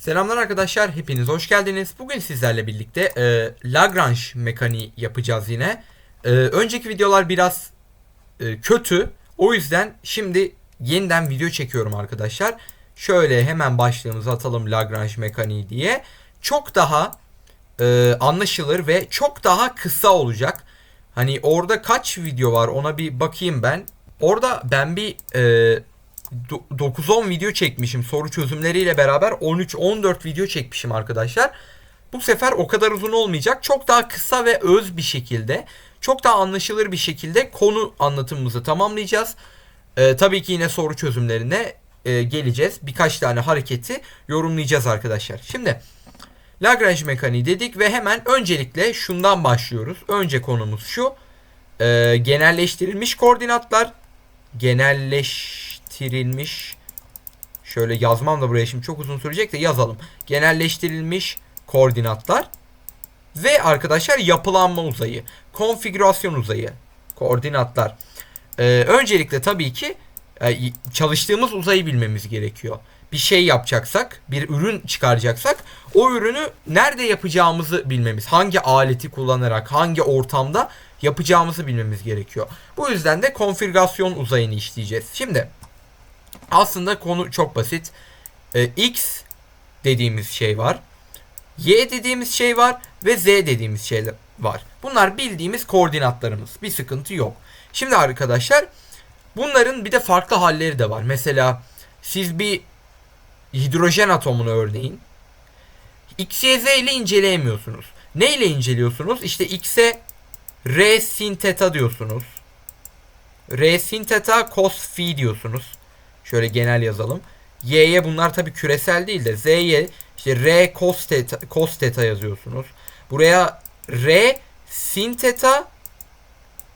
Selamlar arkadaşlar, hepiniz hoş geldiniz. Bugün sizlerle birlikte e, Lagrange mekaniği yapacağız yine. E, önceki videolar biraz e, kötü. O yüzden şimdi yeniden video çekiyorum arkadaşlar. Şöyle hemen başlığımızı atalım Lagrange mekaniği diye. Çok daha e, anlaşılır ve çok daha kısa olacak. Hani orada kaç video var ona bir bakayım ben. Orada ben bir e, 9-10 video çekmişim soru çözümleriyle beraber 13-14 video çekmişim arkadaşlar. Bu sefer o kadar uzun olmayacak. Çok daha kısa ve öz bir şekilde, çok daha anlaşılır bir şekilde konu anlatımımızı tamamlayacağız. Ee, tabii ki yine soru çözümlerine e, geleceğiz. Birkaç tane hareketi yorumlayacağız arkadaşlar. Şimdi Lagrange mekaniği dedik ve hemen öncelikle şundan başlıyoruz. Önce konumuz şu. Ee, genelleştirilmiş koordinatlar genelleştirilmiş şöyle yazmam da buraya şimdi çok uzun sürecek de yazalım. Genelleştirilmiş koordinatlar ve arkadaşlar yapılanma uzayı, konfigürasyon uzayı, koordinatlar. Ee, öncelikle tabii ki e, çalıştığımız uzayı bilmemiz gerekiyor. Bir şey yapacaksak, bir ürün çıkaracaksak o ürünü nerede yapacağımızı bilmemiz, hangi aleti kullanarak, hangi ortamda yapacağımızı bilmemiz gerekiyor. Bu yüzden de konfigürasyon uzayını işleyeceğiz. Şimdi aslında konu çok basit. Ee, X dediğimiz şey var. Y dediğimiz şey var ve Z dediğimiz şey var. Bunlar bildiğimiz koordinatlarımız. Bir sıkıntı yok. Şimdi arkadaşlar bunların bir de farklı halleri de var. Mesela siz bir hidrojen atomunu örneğin X, Y, Z ile inceleyemiyorsunuz. Ne ile inceliyorsunuz? İşte X'e R sin theta diyorsunuz. R sin theta cos phi diyorsunuz. Şöyle genel yazalım. Y'ye bunlar tabi küresel değil de Z'ye işte R cos theta, cos theta yazıyorsunuz. Buraya R sin theta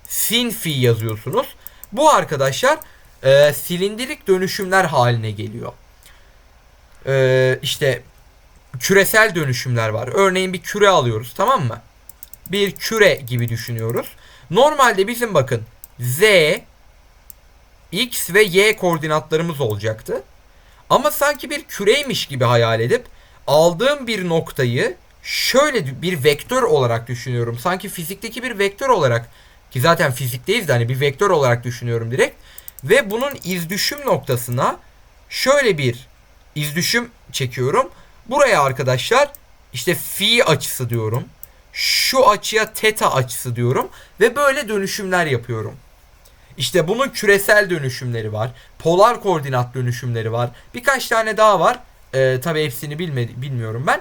sin phi yazıyorsunuz. Bu arkadaşlar e, silindirik dönüşümler haline geliyor. E, işte küresel dönüşümler var. Örneğin bir küre alıyoruz tamam mı? Bir küre gibi düşünüyoruz. Normalde bizim bakın Z, X ve Y koordinatlarımız olacaktı. Ama sanki bir küreymiş gibi hayal edip aldığım bir noktayı şöyle bir vektör olarak düşünüyorum. Sanki fizikteki bir vektör olarak ki zaten fizikteyiz de hani bir vektör olarak düşünüyorum direkt. Ve bunun izdüşüm noktasına şöyle bir izdüşüm çekiyorum. Buraya arkadaşlar işte fi açısı diyorum. Şu açıya teta açısı diyorum ve böyle dönüşümler yapıyorum. İşte bunun küresel dönüşümleri var. Polar koordinat dönüşümleri var. Birkaç tane daha var. Ee, tabii hepsini bilmedi, bilmiyorum ben.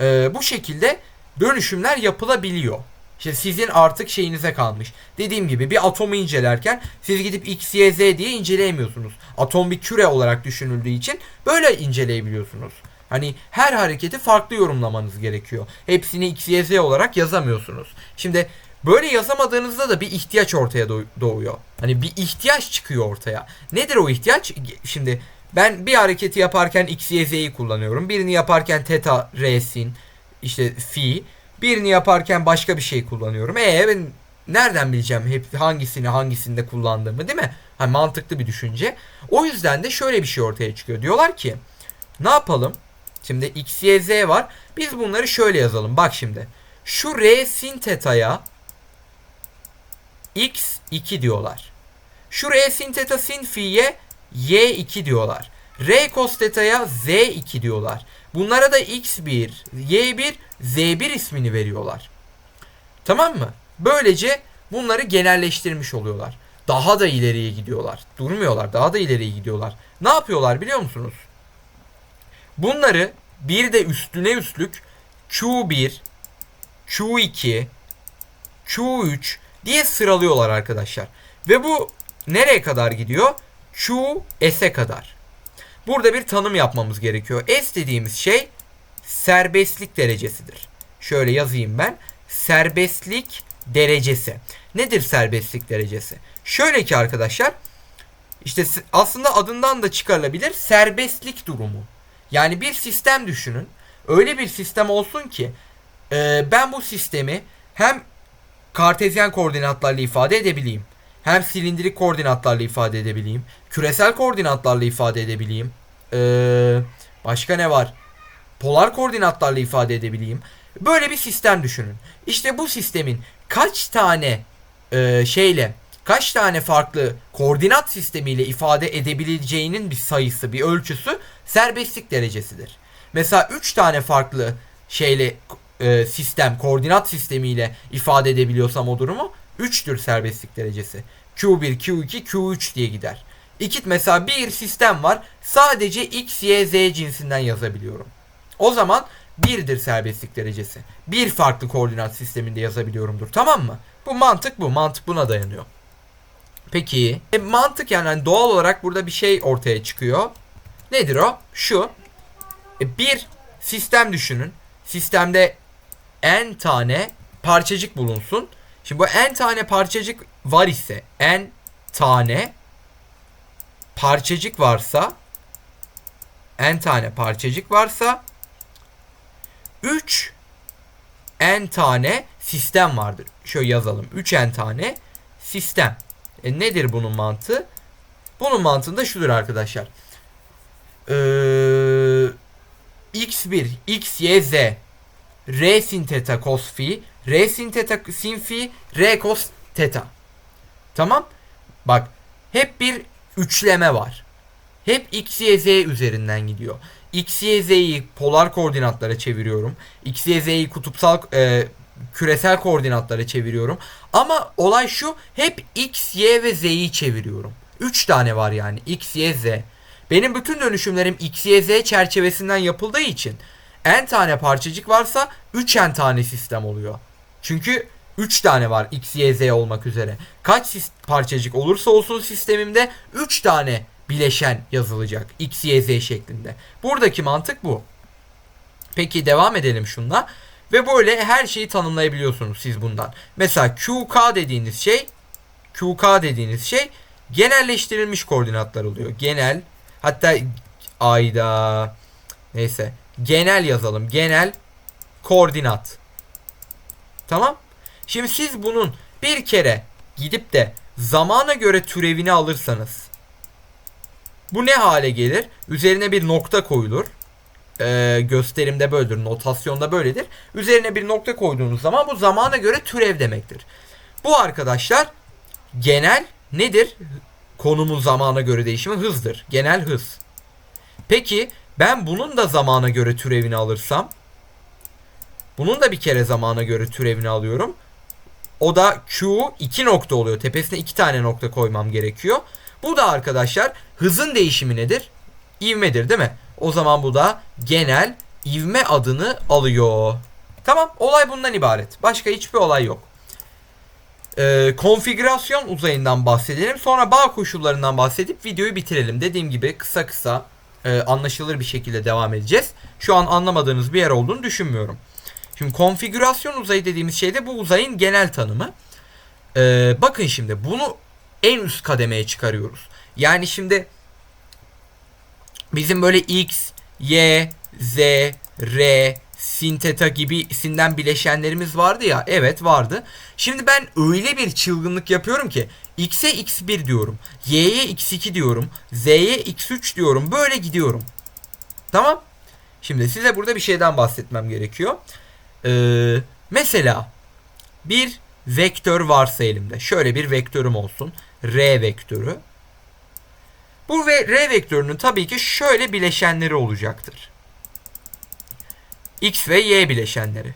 Ee, bu şekilde dönüşümler yapılabiliyor. İşte sizin artık şeyinize kalmış. Dediğim gibi bir atomu incelerken siz gidip X, Y, Z diye inceleyemiyorsunuz. Atom bir küre olarak düşünüldüğü için böyle inceleyebiliyorsunuz. Hani her hareketi farklı yorumlamanız gerekiyor. Hepsini X, Y, Z olarak yazamıyorsunuz. Şimdi böyle yazamadığınızda da bir ihtiyaç ortaya doğuyor. Hani bir ihtiyaç çıkıyor ortaya. Nedir o ihtiyaç? Şimdi ben bir hareketi yaparken X, Y, Z'yi kullanıyorum. Birini yaparken teta, R, sin, işte fi. Birini yaparken başka bir şey kullanıyorum. E ben nereden bileceğim hep hangisini hangisinde kullandığımı değil mi? Hani mantıklı bir düşünce. O yüzden de şöyle bir şey ortaya çıkıyor. Diyorlar ki ne yapalım? Şimdi x, y, z var. Biz bunları şöyle yazalım. Bak şimdi. Şu r sin teta'ya x2 diyorlar. Şu r sin teta sin fi'ye y2 diyorlar. R cos teta'ya z2 diyorlar. Bunlara da x1, y1, z1 ismini veriyorlar. Tamam mı? Böylece bunları genelleştirmiş oluyorlar. Daha da ileriye gidiyorlar. Durmuyorlar. Daha da ileriye gidiyorlar. Ne yapıyorlar biliyor musunuz? Bunları bir de üstüne üstlük Q1, Q2, Q3 diye sıralıyorlar arkadaşlar. Ve bu nereye kadar gidiyor? Q S'e kadar. Burada bir tanım yapmamız gerekiyor. S dediğimiz şey serbestlik derecesidir. Şöyle yazayım ben. Serbestlik derecesi. Nedir serbestlik derecesi? Şöyle ki arkadaşlar işte aslında adından da çıkarılabilir serbestlik durumu. Yani bir sistem düşünün. Öyle bir sistem olsun ki e, ben bu sistemi hem kartezyen koordinatlarla ifade edebileyim. Hem silindirik koordinatlarla ifade edebileyim. Küresel koordinatlarla ifade edebileyim. Ee, başka ne var? polar koordinatlarla ifade edebileyim. Böyle bir sistem düşünün. İşte bu sistemin kaç tane e, şeyle kaç tane farklı koordinat sistemiyle ifade edebileceğinin bir sayısı, bir ölçüsü serbestlik derecesidir. Mesela 3 tane farklı şeyle e, sistem, koordinat sistemiyle ifade edebiliyorsam o durumu 3'tür serbestlik derecesi. Q1, Q2, Q3 diye gider. İki mesela bir sistem var. Sadece X, Y, Z cinsinden yazabiliyorum. O zaman 1'dir serbestlik derecesi. Bir farklı koordinat sisteminde yazabiliyorumdur. Tamam mı? Bu mantık bu. Mantık buna dayanıyor. Peki e, mantık yani hani doğal olarak burada bir şey ortaya çıkıyor. Nedir o? Şu. E, bir sistem düşünün. Sistemde n tane parçacık bulunsun. Şimdi bu n tane parçacık var ise n tane parçacık varsa n tane parçacık varsa 3 n tane sistem vardır. Şöyle yazalım. 3 n tane sistem. E nedir bunun mantığı? Bunun mantığı da şudur arkadaşlar. Ee, x1, x, y, z r sin theta cos phi, r sin theta sin phi, r cos theta. Tamam? Bak hep bir üçleme var. Hep x, y, z üzerinden gidiyor. X, Y, Z'yi polar koordinatlara çeviriyorum. X, Y, Z'yi kutupsal e, küresel koordinatlara çeviriyorum. Ama olay şu hep X, Y ve Z'yi çeviriyorum. 3 tane var yani X, Y, Z. Benim bütün dönüşümlerim X, Y, Z çerçevesinden yapıldığı için n tane parçacık varsa 3 n tane sistem oluyor. Çünkü 3 tane var X, Y, Z olmak üzere. Kaç parçacık olursa olsun sistemimde 3 tane bileşen yazılacak. X, Y, Z şeklinde. Buradaki mantık bu. Peki devam edelim şunla. Ve böyle her şeyi tanımlayabiliyorsunuz siz bundan. Mesela QK dediğiniz şey QK dediğiniz şey genelleştirilmiş koordinatlar oluyor. Genel hatta ayda neyse genel yazalım. Genel koordinat. Tamam? Şimdi siz bunun bir kere gidip de zamana göre türevini alırsanız bu ne hale gelir? Üzerine bir nokta koyulur. Ee, gösterimde böyledir. Notasyonda böyledir. Üzerine bir nokta koyduğunuz zaman bu zamana göre türev demektir. Bu arkadaşlar genel nedir? Konumun zamana göre değişimi hızdır. Genel hız. Peki ben bunun da zamana göre türevini alırsam bunun da bir kere zamana göre türevini alıyorum. O da Q iki nokta oluyor. Tepesine iki tane nokta koymam gerekiyor. Bu da arkadaşlar hızın değişimi nedir? İvmedir değil mi? O zaman bu da genel ivme adını alıyor. Tamam olay bundan ibaret. Başka hiçbir olay yok. Ee, konfigürasyon uzayından bahsedelim. Sonra bağ koşullarından bahsedip videoyu bitirelim. Dediğim gibi kısa kısa e, anlaşılır bir şekilde devam edeceğiz. Şu an anlamadığınız bir yer olduğunu düşünmüyorum. Şimdi konfigürasyon uzayı dediğimiz şey de bu uzayın genel tanımı. Ee, bakın şimdi bunu en üst kademeye çıkarıyoruz. Yani şimdi bizim böyle x, y, z, r, sin gibi sinden bileşenlerimiz vardı ya. Evet vardı. Şimdi ben öyle bir çılgınlık yapıyorum ki x'e x1 diyorum. y'ye x2 diyorum. z'ye x3 diyorum. Böyle gidiyorum. Tamam. Şimdi size burada bir şeyden bahsetmem gerekiyor. Ee, mesela bir vektör varsa elimde. Şöyle bir vektörüm olsun. R vektörü. Bu ve R vektörünün tabii ki şöyle bileşenleri olacaktır. X ve Y bileşenleri.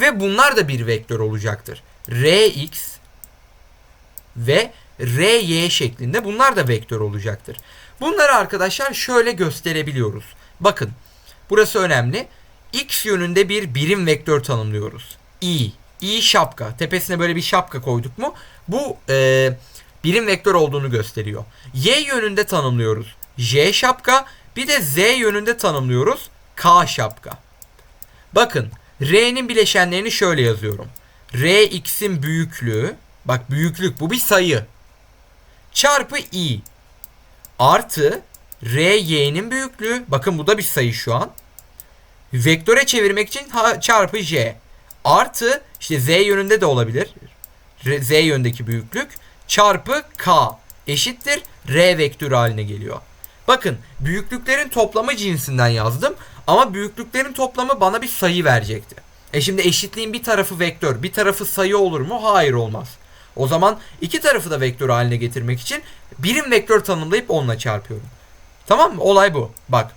Ve bunlar da bir vektör olacaktır. Rx ve Ry şeklinde bunlar da vektör olacaktır. Bunları arkadaşlar şöyle gösterebiliyoruz. Bakın burası önemli. X yönünde bir birim vektör tanımlıyoruz. I. I şapka. Tepesine böyle bir şapka koyduk mu? Bu e, birim vektör olduğunu gösteriyor. Y yönünde tanımlıyoruz. J şapka. Bir de Z yönünde tanımlıyoruz. K şapka. Bakın R'nin bileşenlerini şöyle yazıyorum. Rx'in büyüklüğü. Bak büyüklük bu bir sayı. Çarpı i. Artı Ry'nin büyüklüğü. Bakın bu da bir sayı şu an. Vektöre çevirmek için çarpı j. Artı işte z yönünde de olabilir. Z yöndeki büyüklük çarpı k eşittir r vektörü haline geliyor. Bakın büyüklüklerin toplamı cinsinden yazdım Ama büyüklüklerin toplamı bana bir sayı verecekti. E şimdi eşitliğin bir tarafı vektör, bir tarafı sayı olur mu? Hayır olmaz. O zaman iki tarafı da vektör haline getirmek için birim vektör tanımlayıp onunla çarpıyorum. Tamam mı? Olay bu. Bak.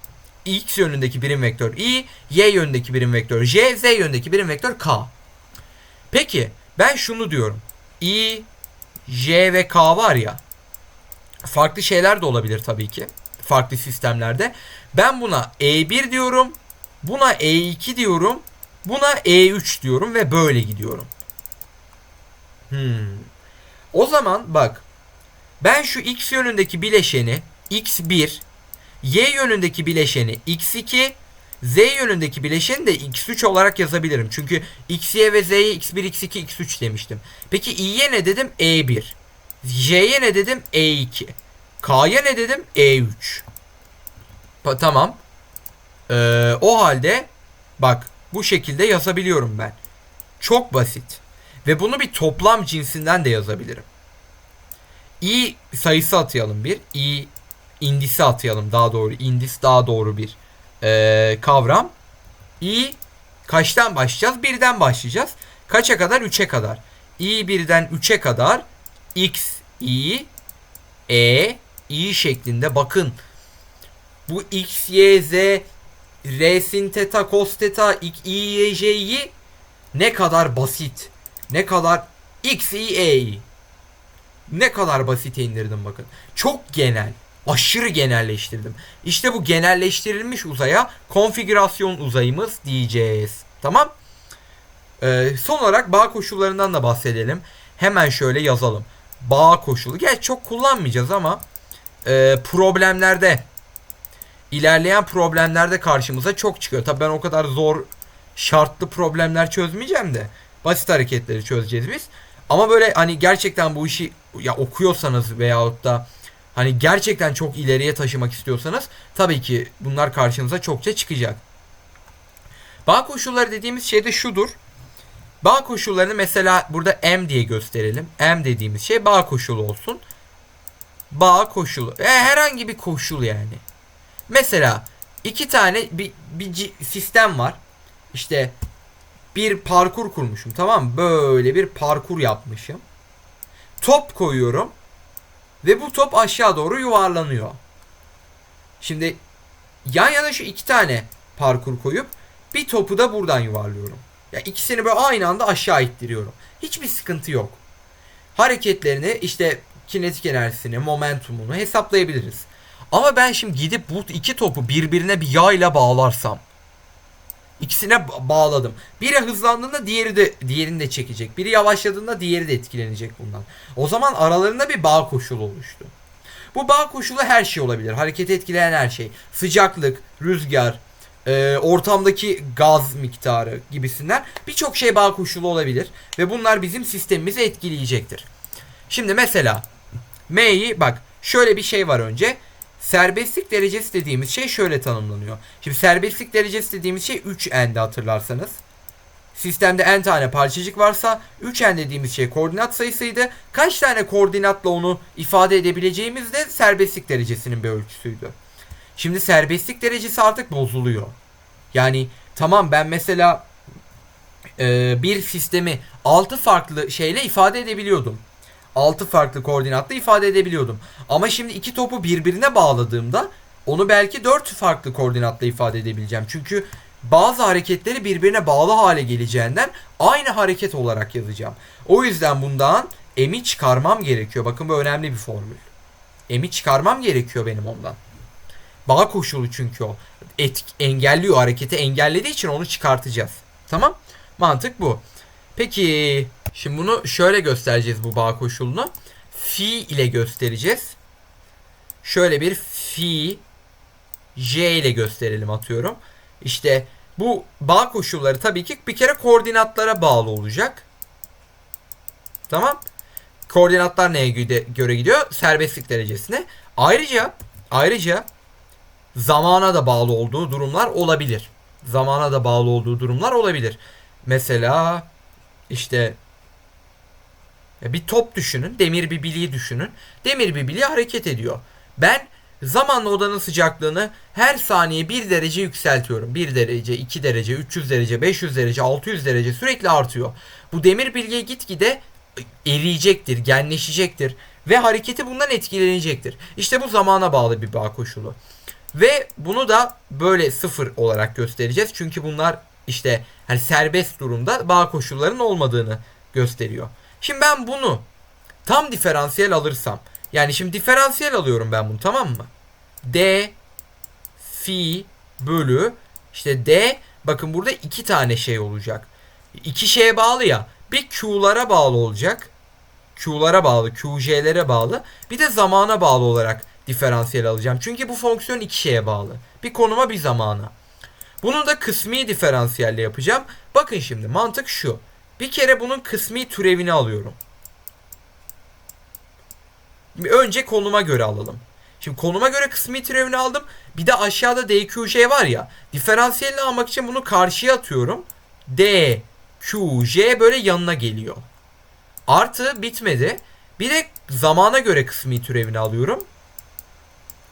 X yönündeki birim vektör i, y yönündeki birim vektör j, z yönündeki birim vektör k. Peki ben şunu diyorum. i, j ve k var ya. Farklı şeyler de olabilir tabii ki. Farklı sistemlerde. Ben buna e1 diyorum. Buna e2 diyorum. Buna e3 diyorum ve böyle gidiyorum. Hmm. O zaman bak. Ben şu x yönündeki bileşeni x1, y yönündeki bileşeni x2, z yönündeki bileşeni de x3 olarak yazabilirim. Çünkü xy ve z'ye x1, x2, x3 demiştim. Peki i'ye ne dedim? e1. j'ye ne dedim? e2. K'ya ne dedim? e3. Pa- tamam. Ee, o halde bak bu şekilde yazabiliyorum ben. Çok basit. Ve bunu bir toplam cinsinden de yazabilirim. i sayısı atayalım bir. i indisi atayalım daha doğru. indis daha doğru bir ee, kavram. i kaçtan başlayacağız? Birden başlayacağız. Kaça kadar? 3'e kadar. i birden 3'e kadar x i e i şeklinde bakın. Bu x y z r sin teta cos teta i y j'yi ne kadar basit. Ne kadar x i e ne kadar basit indirdim bakın. Çok genel. Aşırı genelleştirdim. İşte bu genelleştirilmiş uzaya konfigürasyon uzayımız diyeceğiz. Tamam? Ee, son olarak bağ koşullarından da bahsedelim. Hemen şöyle yazalım. Bağ koşulu. Gerçi çok kullanmayacağız ama e, problemlerde ilerleyen problemlerde karşımıza çok çıkıyor. Tabii ben o kadar zor şartlı problemler çözmeyeceğim de basit hareketleri çözeceğiz biz. Ama böyle hani gerçekten bu işi ya okuyorsanız veyahut da hani gerçekten çok ileriye taşımak istiyorsanız tabii ki bunlar karşınıza çokça çıkacak. Bağ koşulları dediğimiz şey de şudur. Bağ koşullarını mesela burada M diye gösterelim. M dediğimiz şey bağ koşulu olsun. Bağ koşulu. E, herhangi bir koşul yani. Mesela iki tane bir, bir sistem var. İşte bir parkur kurmuşum tamam mı? Böyle bir parkur yapmışım. Top koyuyorum. Ve bu top aşağı doğru yuvarlanıyor. Şimdi yan yana şu iki tane parkur koyup bir topu da buradan yuvarlıyorum. Ya ikisini böyle aynı anda aşağı ittiriyorum. Hiçbir sıkıntı yok. Hareketlerini işte kinetik enerjisini, momentumunu hesaplayabiliriz. Ama ben şimdi gidip bu iki topu birbirine bir yayla bağlarsam İkisine bağladım. Biri hızlandığında diğeri de diğerini de çekecek. Biri yavaşladığında diğeri de etkilenecek bundan. O zaman aralarında bir bağ koşulu oluştu. Bu bağ koşulu her şey olabilir. Hareketi etkileyen her şey. Sıcaklık, rüzgar, e, ortamdaki gaz miktarı gibisinden birçok şey bağ koşulu olabilir. Ve bunlar bizim sistemimizi etkileyecektir. Şimdi mesela M'yi bak şöyle bir şey var önce. Serbestlik derecesi dediğimiz şey şöyle tanımlanıyor. Şimdi serbestlik derecesi dediğimiz şey 3n'de hatırlarsanız. Sistemde n tane parçacık varsa 3n dediğimiz şey koordinat sayısıydı. Kaç tane koordinatla onu ifade edebileceğimiz de serbestlik derecesinin bir ölçüsüydü. Şimdi serbestlik derecesi artık bozuluyor. Yani tamam ben mesela e, bir sistemi 6 farklı şeyle ifade edebiliyordum. 6 farklı koordinatla ifade edebiliyordum. Ama şimdi iki topu birbirine bağladığımda onu belki 4 farklı koordinatla ifade edebileceğim. Çünkü bazı hareketleri birbirine bağlı hale geleceğinden aynı hareket olarak yazacağım. O yüzden bundan emi çıkarmam gerekiyor. Bakın bu önemli bir formül. Emi çıkarmam gerekiyor benim ondan. Bağ koşulu çünkü o. Etk engelliyor hareketi engellediği için onu çıkartacağız. Tamam? Mantık bu. Peki Şimdi bunu şöyle göstereceğiz bu bağ koşulunu. Fi ile göstereceğiz. Şöyle bir fi j ile gösterelim atıyorum. İşte bu bağ koşulları tabii ki bir kere koordinatlara bağlı olacak. Tamam. Koordinatlar neye göre gidiyor? Serbestlik derecesine. Ayrıca ayrıca zamana da bağlı olduğu durumlar olabilir. Zamana da bağlı olduğu durumlar olabilir. Mesela işte bir top düşünün. Demir bir biliği düşünün. Demir bir biliği hareket ediyor. Ben zamanla odanın sıcaklığını her saniye 1 derece yükseltiyorum. 1 derece, 2 derece, 300 derece, 500 derece, 600 derece sürekli artıyor. Bu demir bilye gitgide eriyecektir, genleşecektir ve hareketi bundan etkilenecektir. İşte bu zamana bağlı bir bağ koşulu. Ve bunu da böyle sıfır olarak göstereceğiz. Çünkü bunlar işte hani serbest durumda bağ koşullarının olmadığını gösteriyor. Şimdi ben bunu tam diferansiyel alırsam yani şimdi diferansiyel alıyorum ben bunu tamam mı? D fi bölü işte D bakın burada iki tane şey olacak. İki şeye bağlı ya. Bir Q'lara bağlı olacak. Q'lara bağlı, QJ'lere bağlı. Bir de zamana bağlı olarak diferansiyel alacağım. Çünkü bu fonksiyon iki şeye bağlı. Bir konuma bir zamana. Bunu da kısmi diferansiyelle yapacağım. Bakın şimdi mantık şu. Bir kere bunun kısmi türevini alıyorum. Önce konuma göre alalım. Şimdi konuma göre kısmi türevini aldım. Bir de aşağıda DQJ var ya. Diferansiyelini almak için bunu karşıya atıyorum. D, Q, J böyle yanına geliyor. Artı bitmedi. Bir de zamana göre kısmi türevini alıyorum.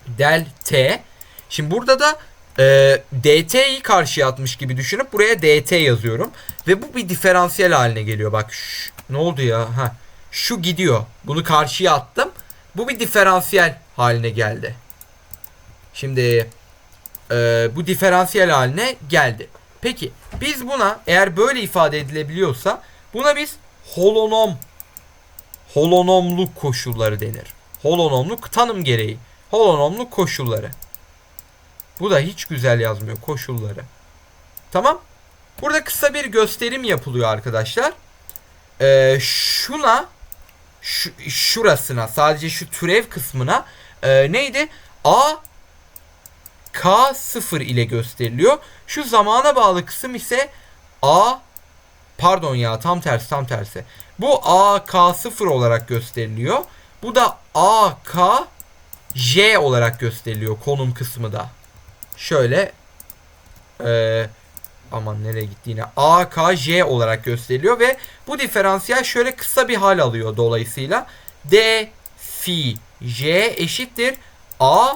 Del T. Şimdi burada da e, DT'yi karşıya atmış gibi düşünüp buraya DT yazıyorum. Ve bu bir diferansiyel haline geliyor. Bak şş, ne oldu ya? Ha, şu gidiyor. Bunu karşıya attım. Bu bir diferansiyel haline geldi. Şimdi e, bu diferansiyel haline geldi. Peki biz buna eğer böyle ifade edilebiliyorsa buna biz holonom holonomluk koşulları denir. Holonomluk tanım gereği. Holonomluk koşulları. Bu da hiç güzel yazmıyor koşulları. Tamam. Burada kısa bir gösterim yapılıyor arkadaşlar. Ee, şuna şu, şurasına sadece şu türev kısmına e, neydi? A K0 ile gösteriliyor. Şu zamana bağlı kısım ise A pardon ya tam tersi tam tersi. Bu AK0 olarak gösteriliyor. Bu da AKJ olarak gösteriliyor konum kısmı da. Şöyle e, aman nereye gitti yine AKJ olarak gösteriliyor ve bu diferansiyel şöyle kısa bir hal alıyor dolayısıyla D fi J eşittir A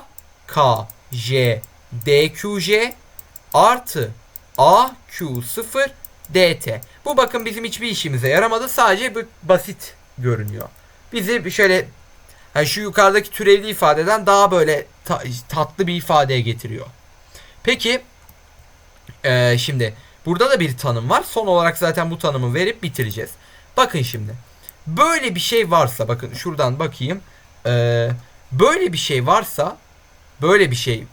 K J DQJ artı AQ0 DT. Bu bakın bizim hiçbir işimize yaramadı. Sadece bir basit görünüyor. Bizi şöyle yani şu yukarıdaki türevli ifadeden daha böyle ta, tatlı bir ifadeye getiriyor. Peki ee, şimdi burada da bir tanım var. Son olarak zaten bu tanımı verip bitireceğiz. Bakın şimdi. Böyle bir şey varsa bakın şuradan bakayım. Ee, böyle bir şey varsa böyle bir şey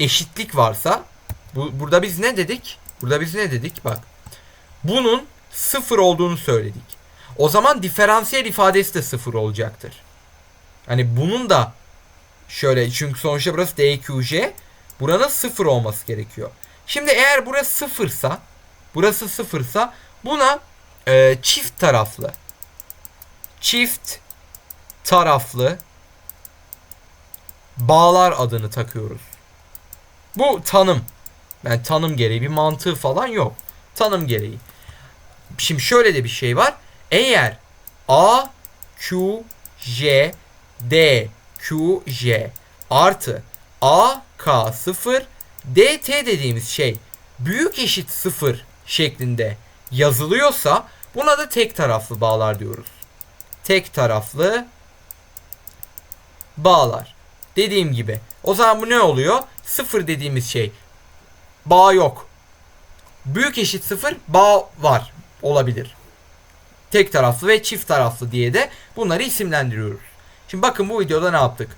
eşitlik varsa bu, burada biz ne dedik? Burada biz ne dedik? Bak. Bunun sıfır olduğunu söyledik. O zaman diferansiyel ifadesi de sıfır olacaktır. Hani bunun da şöyle çünkü sonuçta burası DQJ buranın sıfır olması gerekiyor. Şimdi eğer burası sıfırsa burası sıfırsa buna e, çift taraflı çift taraflı bağlar adını takıyoruz. Bu tanım. Yani tanım gereği bir mantığı falan yok. Tanım gereği. Şimdi şöyle de bir şey var. Eğer A, Q, J, D, Q, J artı A, K, 0, DT dediğimiz şey büyük eşit 0 şeklinde yazılıyorsa buna da tek taraflı bağlar diyoruz. Tek taraflı bağlar. Dediğim gibi. O zaman bu ne oluyor? Sıfır dediğimiz şey bağ yok. Büyük eşit sıfır bağ var. Olabilir. Tek taraflı ve çift taraflı diye de bunları isimlendiriyoruz. Şimdi bakın bu videoda ne yaptık?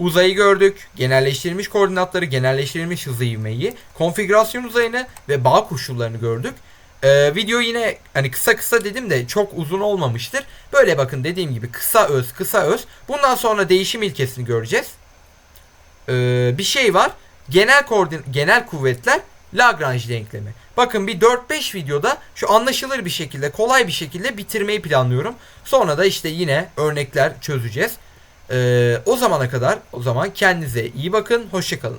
Uzayı gördük, genelleştirilmiş koordinatları, genelleştirilmiş hızlı ivmeyi, konfigürasyon uzayını ve bağ koşullarını gördük. Ee, video yine hani kısa kısa dedim de çok uzun olmamıştır. Böyle bakın dediğim gibi kısa öz kısa öz. Bundan sonra değişim ilkesini göreceğiz. Ee, bir şey var. Genel koordin genel kuvvetler Lagrange denklemi. Bakın bir 4-5 videoda şu anlaşılır bir şekilde, kolay bir şekilde bitirmeyi planlıyorum. Sonra da işte yine örnekler çözeceğiz. Ee, o zamana kadar o zaman kendinize iyi bakın. Hoşçakalın.